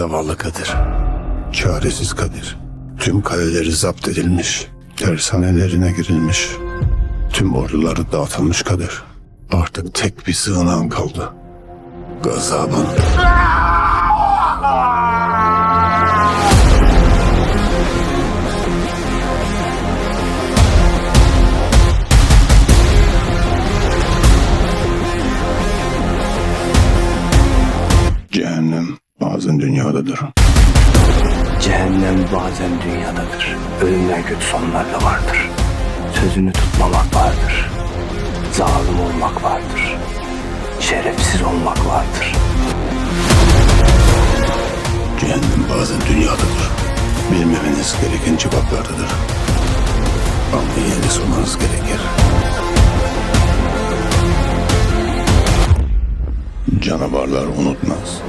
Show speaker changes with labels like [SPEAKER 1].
[SPEAKER 1] Zavallı Kadir. Çaresiz Kadir. Tüm kaleleri zapt edilmiş. Tersanelerine girilmiş. Tüm orduları dağıtılmış Kadir. Artık tek bir sığınağın kaldı. Gazabın. Cehennem bazen dünyadadır.
[SPEAKER 2] Cehennem bazen dünyadadır. Ölümden kötü sonlar da vardır. Sözünü tutmamak vardır. Zalim olmak vardır. Şerefsiz olmak vardır.
[SPEAKER 1] Cehennem bazen dünyadadır. Bilmemeniz gereken cevaplardadır. Ama de sormanız gerekir. Canavarlar unutmaz.